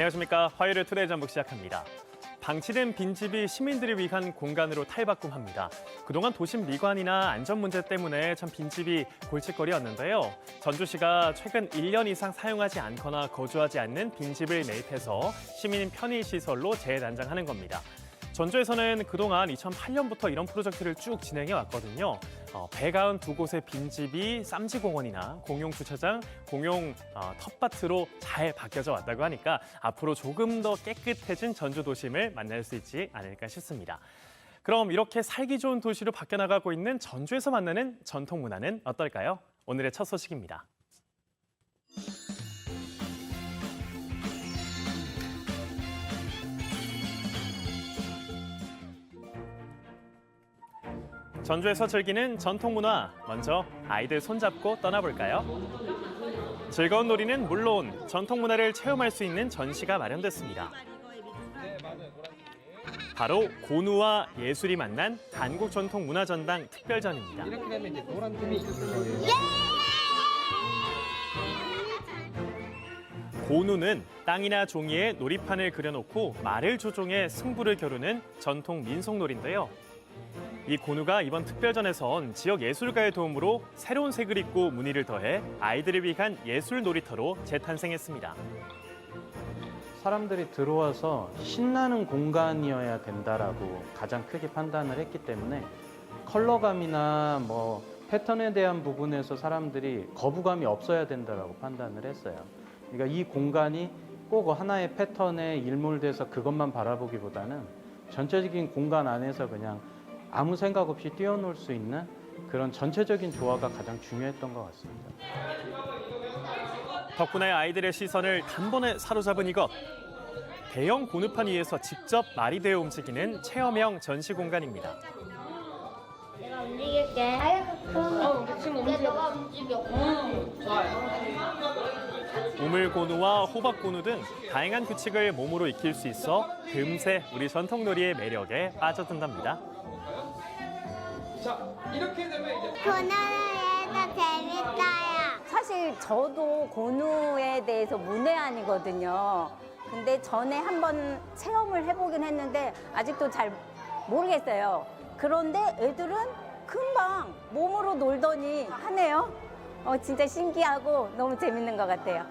안녕하십니까. 화요일 투데이 전북 시작합니다. 방치된 빈집이 시민들을 위한 공간으로 탈바꿈합니다. 그동안 도심 미관이나 안전 문제 때문에 참 빈집이 골칫거리였는데요. 전주시가 최근 1년 이상 사용하지 않거나 거주하지 않는 빈집을 매입해서 시민 편의 시설로 재단장하는 겁니다. 전주에서는 그동안 2008년부터 이런 프로젝트를 쭉 진행해 왔거든요. 어, 192곳의 빈집이 쌈지공원이나 공용 주차장, 공용 어, 텃밭으로 잘 바뀌어져 왔다고 하니까 앞으로 조금 더 깨끗해진 전주 도심을 만날 수 있지 않을까 싶습니다. 그럼 이렇게 살기 좋은 도시로 바뀌어나가고 있는 전주에서 만나는 전통 문화는 어떨까요? 오늘의 첫 소식입니다. 전주에서 즐기는 전통 문화 먼저 아이들 손잡고 떠나볼까요? 즐거운 놀이는 물론 전통 문화를 체험할 수 있는 전시가 마련됐습니다. 바로 고누와 예술이 만난 한국 전통 문화 전당 특별전입니다. 틈이 고누는 땅이나 종이에 놀이판을 그려놓고 말을 조종해 승부를 겨루는 전통 민속놀인데요. 이 고누가 이번 특별전에선 지역 예술가의 도움으로 새로운 색을 입고 무늬를 더해 아이들을 위한 예술 놀이터로 재탄생했습니다. 사람들이 들어와서 신나는 공간이어야 된다라고 가장 크게 판단을 했기 때문에 컬러감이나 뭐 패턴에 대한 부분에서 사람들이 거부감이 없어야 된다라고 판단을 했어요. 그러니까 이 공간이 꼭 하나의 패턴에 일몰돼서 그것만 바라보기보다는 전체적인 공간 안에서 그냥 아무 생각 없이 뛰어놀 수 있는 그런 전체적인 조화가 가장 중요했던 것 같습니다. 덕분에 아이들의 시선을 단번에 사로잡은 이것. 대형 고누판 위에서 직접 말이 되어 움직이는 체험형 전시 공간입니다. 내가 움직일게. 아이고, 어, 지금 움직여. 너가 움직여. 우물고누와 호박고누 등 다양한 규칙을 몸으로 익힐 수 있어 금세 우리 전통놀이의 매력에 빠져든답니다. 자 이렇게 되면 이제 고나라에서 재밌어요. 사실 저도 고누에 대해서 문외한이거든요. 근데 전에 한번 체험을 해보긴 했는데 아직도 잘 모르겠어요. 그런데 애들은 금방 몸으로 놀더니 하네요. 어, 진짜 신기하고 너무 재밌는 것 같아요.